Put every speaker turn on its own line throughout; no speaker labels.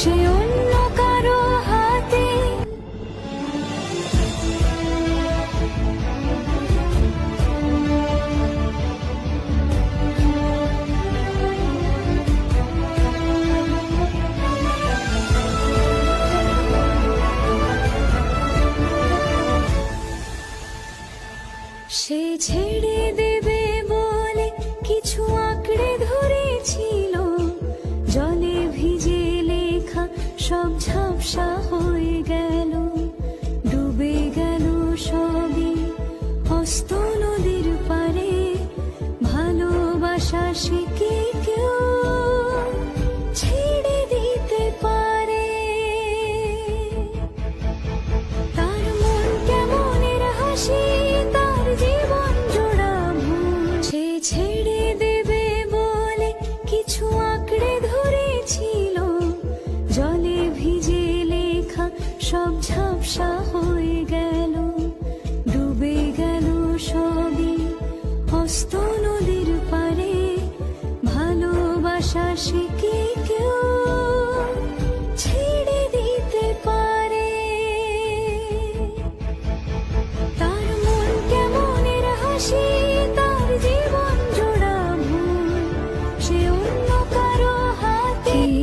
সে অন্য কারও হাতে। সে ছেড়ে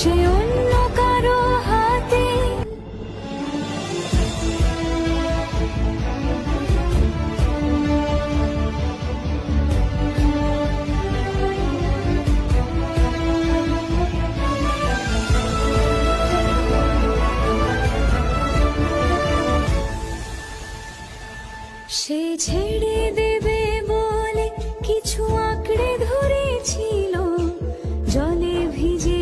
সে কারও হাতে। সে ছেড়ে দেবে বলে কিছু আঁকড়ে ধরেছিল। জলে ভিজে